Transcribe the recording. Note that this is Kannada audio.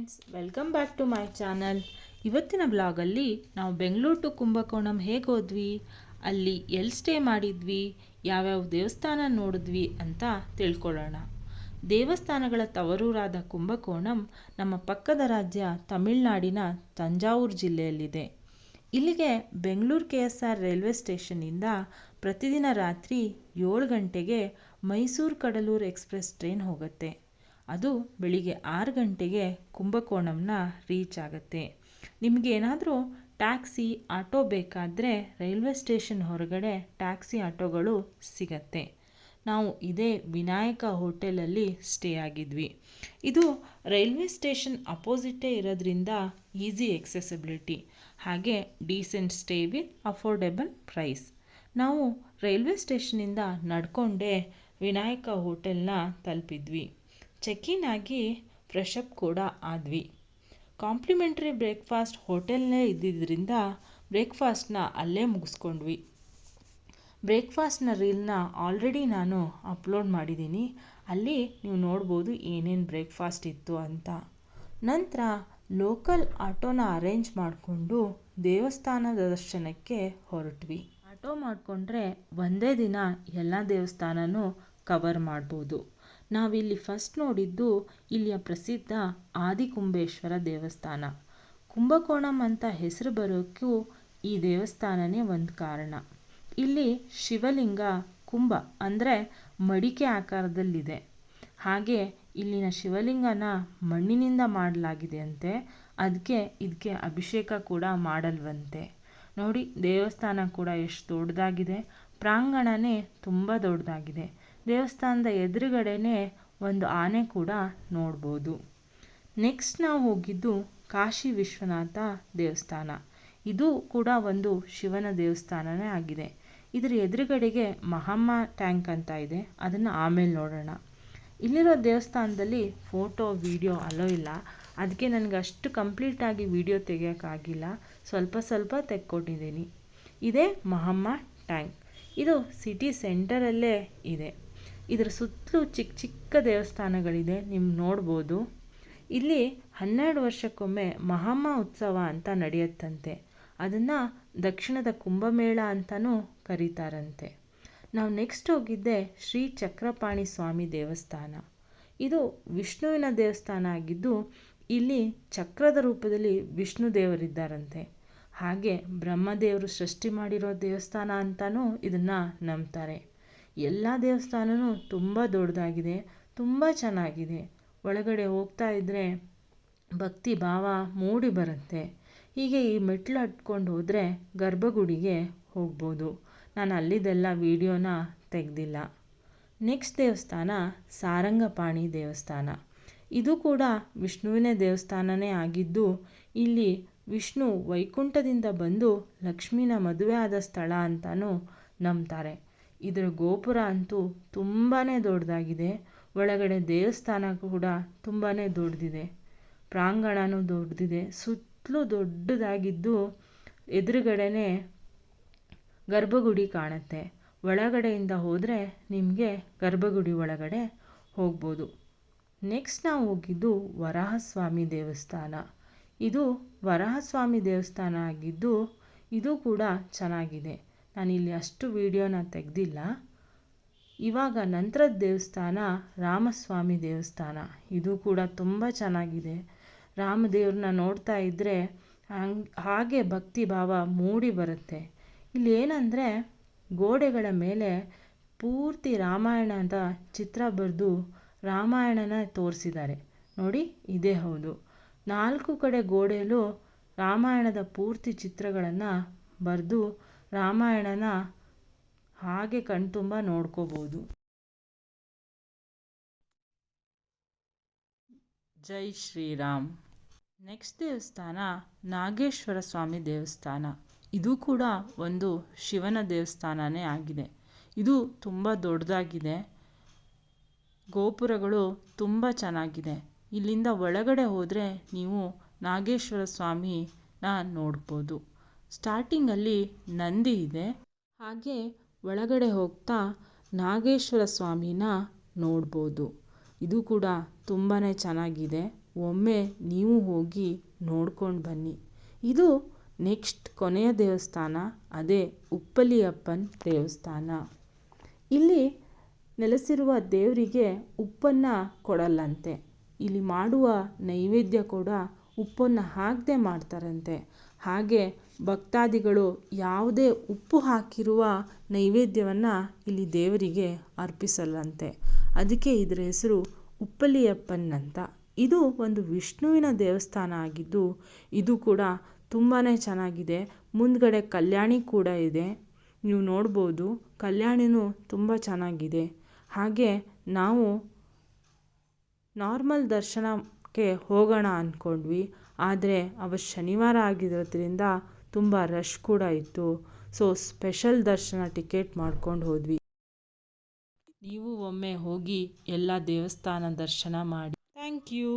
Friends welcome back to my channel ಇವತ್ತಿನ ಬ್ಲಾಗಲ್ಲಿ ನಾವು ಬೆಂಗಳೂರು ಟು ಕುಂಭಕೋಣಂ ಹೇಗೆ ಹೋದ್ವಿ, ಅಲ್ಲಿ ಎಲ್ಲಿ ಸ್ಟೇ ಮಾಡಿದ್ವಿ, ಯಾವ್ಯಾವ ದೇವಸ್ಥಾನ ನೋಡಿದ್ವಿ ಅಂತ ತಿಳ್ಕೊಳ್ಳೋಣ. ದೇವಸ್ಥಾನಗಳ ತವರೂರಾದ ಕುಂಭಕೋಣಂ ನಮ್ಮ ಪಕ್ಕದ ರಾಜ್ಯ ತಮಿಳುನಾಡಿನ ತಂಜಾವೂರು ಜಿಲ್ಲೆಯಲ್ಲಿದೆ. ಇಲ್ಲಿಗೆ Bengaluru K S R railway ಸ್ಟೇಷನ್ನಿಂದ ಪ್ರತಿದಿನ ರಾತ್ರಿ ಏಳು ಗಂಟೆಗೆ ಮೈಸೂರು ಕಡಲೂರು ಎಕ್ಸ್ಪ್ರೆಸ್ ಟ್ರೈನ್ ಹೋಗುತ್ತೆ. ಅದು ಬೆಳಿಗ್ಗೆ ಆರು ಗಂಟೆಗೆ ಕುಂಭಕೋಣಂನ ರೀಚ್ ಆಗುತ್ತೆ. ನಿಮಗೆ ಏನಾದರೂ ಟ್ಯಾಕ್ಸಿ, ಆಟೋ ಬೇಕಾದರೆ ರೈಲ್ವೆ ಸ್ಟೇಷನ್ ಹೊರಗಡೆ ಟ್ಯಾಕ್ಸಿ, ಆಟೋಗಳು ಸಿಗತ್ತೆ. ನಾವು ಇದೇ ವಿನಾಯಕ ಹೋಟೆಲಲ್ಲಿ ಸ್ಟೇ ಆಗಿದ್ವಿ. ಇದು ರೈಲ್ವೆ ಸ್ಟೇಷನ್ ಅಪೋಸಿಟೇ ಇರೋದ್ರಿಂದ ಈಸಿ ಎಕ್ಸೆಸಿಬಿಲಿಟಿ. ಹಾಗೆ decent stay with affordable price ನಾವು ರೈಲ್ವೆ ಸ್ಟೇಷನಿಂದ ನಡ್ಕೊಂಡೇ ವಿನಾಯಕ ಹೋಟೆಲ್ನ ತಲುಪಿದ್ವಿ. ಚೆಕ್ ಇನ್ ಆಗಿ ಫ್ರೆಶ್ ಕೂಡ ಆದ್ವಿ. ಕಾಂಪ್ಲಿಮೆಂಟ್ರಿ ಬ್ರೇಕ್ಫಾಸ್ಟ್ ಹೋಟೆಲ್ನೇ ಇದ್ದಿದ್ದರಿಂದ ಬ್ರೇಕ್ಫಾಸ್ಟ್ನ ಅಲ್ಲೇ ಮುಗಿಸ್ಕೊಂಡ್ವಿ. ಬ್ರೇಕ್ಫಾಸ್ಟ್ನ ರೀಲ್ನ ಆಲ್ರೆಡಿ ನಾನು ಅಪ್ಲೋಡ್ ಮಾಡಿದ್ದೀನಿ. ಅಲ್ಲಿ ನೀವು ನೋಡ್ಬೋದು ಏನೇನು ಬ್ರೇಕ್ಫಾಸ್ಟ್ ಇತ್ತು ಅಂತ. ನಂತರ ಲೋಕಲ್ ಆಟೋನ ಅರೇಂಜ್ ಮಾಡಿಕೊಂಡು ದೇವಸ್ಥಾನದ ದರ್ಶನಕ್ಕೆ ಹೊರಟ್ವಿ. ಆಟೋ ಮಾಡಿಕೊಂಡ್ರೆ ಒಂದೇ ದಿನ ಎಲ್ಲ ದೇವಸ್ಥಾನನೂ ಕವರ್ ಮಾಡ್ಬೋದು. ನಾವಿಲ್ಲಿ ಫಸ್ಟ್ ನೋಡಿದ್ದು ಇಲ್ಲಿಯ ಪ್ರಸಿದ್ಧ ಆದಿಕುಂಬೇಶ್ವರ ದೇವಸ್ಥಾನ. ಕುಂಭಕೋಣಂ ಅಂತ ಹೆಸರು ಬರೋಕ್ಕೂ ಈ ದೇವಸ್ಥಾನನೇ ಒಂದು ಕಾರಣ. ಇಲ್ಲಿ ಶಿವಲಿಂಗ, ಕುಂಭ ಅಂದರೆ ಮಡಿಕೆ ಆಕಾರದಲ್ಲಿದೆ. ಹಾಗೆ ಇಲ್ಲಿನ ಶಿವಲಿಂಗನ ಮಣ್ಣಿನಿಂದ ಮಾಡಲಾಗಿದೆ ಅಂತೆ. ಅದಕ್ಕೆ ಇದಕ್ಕೆ ಅಭಿಷೇಕ ಕೂಡ ಮಾಡಲ್ವಂತೆ. ನೋಡಿ ದೇವಸ್ಥಾನ ಕೂಡ ಎಷ್ಟು ದೊಡ್ಡದಾಗಿದೆ ಪ್ರಾಂಗಣನೇ ತುಂಬ ದೊಡ್ಡದಾಗಿದೆ ದೇವಸ್ಥಾನದ ಎದುರುಗಡೆನೇ ಒಂದು ಆನೆ ಕೂಡ ನೋಡ್ಬೋದು. ನೆಕ್ಸ್ಟ್ ನಾವು ಹೋಗಿದ್ದು ಕಾಶಿ ವಿಶ್ವನಾಥ ದೇವಸ್ಥಾನ. ಇದು ಕೂಡ ಒಂದು ಶಿವನ ದೇವಸ್ಥಾನವೇ ಆಗಿದೆ. ಇದರ ಎದುರುಗಡೆಗೆ ಮಹಮ್ಮ ಟ್ಯಾಂಕ್ ಅಂತ ಇದೆ. ಅದನ್ನು ಆಮೇಲೆ ನೋಡೋಣ. ಇಲ್ಲಿರೋ ದೇವಸ್ಥಾನದಲ್ಲಿ ಫೋಟೋ, ವೀಡಿಯೋ ಅಲೋ ಇಲ್ಲ. ಅದಕ್ಕೆ ನನಗೆ ಅಷ್ಟು ಕಂಪ್ಲೀಟಾಗಿ ವೀಡಿಯೋ ತೆಗಿಯೋಕ್ಕಾಗಿಲ್ಲ ಸ್ವಲ್ಪ ಸ್ವಲ್ಪ ತೆಕ್ಕೊಟ್ಟಿದ್ದೀನಿ. ಇದೇ ಮಹಮ್ಮ ಟ್ಯಾಂಕ್. ಇದು ಸಿಟಿ ಸೆಂಟರಲ್ಲೇ ಇದೆ. ಇದರ ಸುತ್ತಲೂ ಚಿಕ್ಕ ಚಿಕ್ಕ ದೇವಸ್ಥಾನಗಳಿದೆ ನೀವು ನೋಡ್ಬೋದು. ಇಲ್ಲಿ ಹನ್ನೆರಡು ವರ್ಷಕ್ಕೊಮ್ಮೆ ಮಹಮ್ಮ ಉತ್ಸವ ಅಂತ ನಡೆಯುತ್ತಂತೆ. ಅದನ್ನು ದಕ್ಷಿಣದ ಕುಂಭಮೇಳ ಅಂತಲೂ ಕರೀತಾರಂತೆ. ನಾವು ನೆಕ್ಸ್ಟ್ ಹೋಗಿದ್ದೆ ಶ್ರೀ ಚಕ್ರಪಾಣಿ ಸ್ವಾಮಿ ದೇವಸ್ಥಾನ. ಇದು ವಿಷ್ಣುವಿನ ದೇವಸ್ಥಾನ ಆಗಿದ್ದು, ಇಲ್ಲಿ ಚಕ್ರದ ರೂಪದಲ್ಲಿ ವಿಷ್ಣು ದೇವರಿದ್ದಾರಂತೆ. ಹಾಗೆ ಬ್ರಹ್ಮದೇವರು ಸೃಷ್ಟಿ ಮಾಡಿರೋ ದೇವಸ್ಥಾನ ಅಂತಲೂ ಇದನ್ನು ನಂಬ್ತಾರೆ. ಎಲ್ಲ ದೇವಸ್ಥಾನವೂ ತುಂಬ ದೊಡ್ಡದಾಗಿದೆ, ತುಂಬ ಚೆನ್ನಾಗಿದೆ. ಒಳಗಡೆ ಹೋಗ್ತಾ ಇದ್ದರೆ ಭಕ್ತಿ ಭಾವ ಮೂಡಿ ಬರುತ್ತೆ. ಹೀಗೆ ಈ ಮೆಟ್ಲು ಹತ್ಕೊಂಡು ಹೋದರೆ ಗರ್ಭಗುಡಿಗೆ ಹೋಗ್ಬೋದು. ನಾನು ಅಲ್ಲಿದೆಲ್ಲ ವೀಡಿಯೋನ ತೆಗೆದಿಲ್ಲ. ನೆಕ್ಸ್ಟ್ ದೇವಸ್ಥಾನ ಸಾರಂಗಪಾಣಿ ದೇವಸ್ಥಾನ. ಇದು ಕೂಡ ವಿಷ್ಣುವಿನ ದೇವಸ್ಥಾನನೇ ಆಗಿದ್ದು, ಇಲ್ಲಿ ವಿಷ್ಣು ವೈಕುಂಠದಿಂದ ಬಂದು ಲಕ್ಷ್ಮೀನ ಮದುವೆ ಆದ ಸ್ಥಳ ಅಂತಲೂ ನಂಬ್ತಾರೆ. ಇದರ ಗೋಪುರ ಅಂತೂ ತುಂಬಾ ದೊಡ್ಡದಾಗಿದೆ. ಒಳಗಡೆ ದೇವಸ್ಥಾನ ಕೂಡ ತುಂಬಾ ದೊಡ್ಡದಿದೆ. ಪ್ರಾಂಗಣವೂ ದೊಡ್ಡದಿದೆ. ಸುತ್ತಲೂ ದೊಡ್ಡದಾಗಿದ್ದು ಎದುರುಗಡೆನೇ ಗರ್ಭಗುಡಿ ಕಾಣುತ್ತೆ. ಒಳಗಡೆಯಿಂದ ಹೋದರೆ ನಿಮಗೆ ಗರ್ಭಗುಡಿ ಒಳಗಡೆ ಹೋಗ್ಬೋದು. ನೆಕ್ಸ್ಟ್ ನಾವು ಹೋಗಿದ್ದು ವರಾಹಸ್ವಾಮಿ ದೇವಸ್ಥಾನ. ಇದು ವರಾಹಸ್ವಾಮಿ ದೇವಸ್ಥಾನ ಆಗಿದ್ದು ಇದು ಕೂಡ ಚೆನ್ನಾಗಿದೆ. ನಾನಿಲ್ಲಿ ಅಷ್ಟು ವೀಡಿಯೋನ ತೆಗೆದಿಲ್ಲ. ಇವಾಗ ನಂತರದ ದೇವಸ್ಥಾನ ರಾಮಸ್ವಾಮಿ ದೇವಸ್ಥಾನ. ಇದು ಕೂಡ ತುಂಬ ಚೆನ್ನಾಗಿದೆ. ರಾಮದೇವ್ರನ್ನ ನೋಡ್ತಾ ಇದ್ದರೆ ಹಂಗೆ, ಹಾಗೆ ಭಕ್ತಿ ಭಾವ ಮೂಡಿ ಬರುತ್ತೆ. ಇಲ್ಲಿ ಏನಂದರೆ ಗೋಡೆಗಳ ಮೇಲೆ ಪೂರ್ತಿ ರಾಮಾಯಣದ ಚಿತ್ರ ಬರೆದು ರಾಮಾಯಣನ ತೋರಿಸಿದ್ದಾರೆ. ನೋಡಿ, ಇದೇ ಹೌದು. ನಾಲ್ಕು ಕಡೆ ಗೋಡೆಯಲ್ಲೂ ರಾಮಾಯಣದ ಪೂರ್ತಿ ಚಿತ್ರಗಳನ್ನು ಬರೆದು ರಾಮಾಯಣನ ಹಾಗೆ ಕಣ್ತುಂಬ ನೋಡ್ಕೋಬೋದು. ಜೈ ಶ್ರೀರಾಮ್. ನೆಕ್ಸ್ಟ್ ದೇವಸ್ಥಾನ ನಾಗೇಶ್ವರ ಸ್ವಾಮಿ ದೇವಸ್ಥಾನ. ಇದು ಕೂಡ ಒಂದು ಶಿವನ ದೇವಸ್ಥಾನನೇ ಆಗಿದೆ. ಇದು ತುಂಬ ದೊಡ್ಡದಾಗಿದೆ. ಗೋಪುರಗಳು ತುಂಬ ಚೆನ್ನಾಗಿದೆ. ಇಲ್ಲಿಂದ ಒಳಗಡೆ ಹೋದರೆ ನೀವು ನಾಗೇಶ್ವರ ಸ್ವಾಮಿನ ನೋಡ್ಬೋದು. ಸ್ಟಾರ್ಟಿಂಗಲ್ಲಿ ನಂದಿ ಇದೆ. ಹಾಗೆ ಒಳಗಡೆ ಹೋಗ್ತಾ ನಾಗೇಶ್ವರ ಸ್ವಾಮಿನ ನೋಡ್ಬೋದು. ಇದು ಕೂಡ ತುಂಬಾ ಚೆನ್ನಾಗಿದೆ. ಒಮ್ಮೆ ನೀವು ಹೋಗಿ ನೋಡ್ಕೊಂಡು ಬನ್ನಿ. ಇದು ನೆಕ್ಸ್ಟ್ ಕೊನೆಯ ದೇವಸ್ಥಾನ, ಅದೇ ಉಪ್ಪಲಿಯಪ್ಪನ ದೇವಸ್ಥಾನ. ಇಲ್ಲಿ ನೆಲೆಸಿರುವ ದೇವರಿಗೆ ಉಪ್ಪನ್ನು ಕೊಡಲ್ಲಂತೆ. ಇಲ್ಲಿ ಮಾಡುವ ನೈವೇದ್ಯ ಕೂಡ ಉಪ್ಪನ್ನು ಹಾಕದೆ ಮಾಡ್ತಾರಂತೆ. ಹಾಗೆ ಭಕ್ತಾದಿಗಳು ಯಾವುದೇ ಉಪ್ಪು ಹಾಕಿರುವ ನೈವೇದ್ಯವನ್ನು ಇಲ್ಲಿ ದೇವರಿಗೆ ಅರ್ಪಿಸಲ್ಲಂತೆ ಅದಕ್ಕೆ ಇದರ ಹೆಸರು ಉಪ್ಪಲಿಯಪ್ಪನ್ ಅಂತ ಇದು ಒಂದು ವಿಷ್ಣುವಿನ ದೇವಸ್ಥಾನ ಆಗಿದ್ದು, ಇದು ಕೂಡ ತುಂಬಾ ಚೆನ್ನಾಗಿದೆ. ಮುಂದ್ಗಡೆ ಕಲ್ಯಾಣಿ ಕೂಡ ಇದೆ. ನೀವು ನೋಡ್ಬೋದು, ಕಲ್ಯಾಣಿನೂ ತುಂಬ ಚೆನ್ನಾಗಿದೆ. ಹಾಗೆ ನಾವು ನಾರ್ಮಲ್ ದರ್ಶನಕ್ಕೆ ಹೋಗೋಣ ಅಂದ್ಕೊಂಡ್ವಿ ಆದರೆ ಅವ ಶನಿವಾರ ಆಗಿರೋದ್ರಿಂದ ತುಂಬ ರಶ್ ಕೂಡ ಇತ್ತು. ಸೊ ಸ್ಪೆಷಲ್ ದರ್ಶನ ಟಿಕೆಟ್ ಮಾಡ್ಕೊಂಡು ಹೋದ್ವಿ. ನೀವು ಒಮ್ಮೆ ಹೋಗಿ ಎಲ್ಲ ದೇವಸ್ಥಾನ ದರ್ಶನ ಮಾಡಿ. Thank you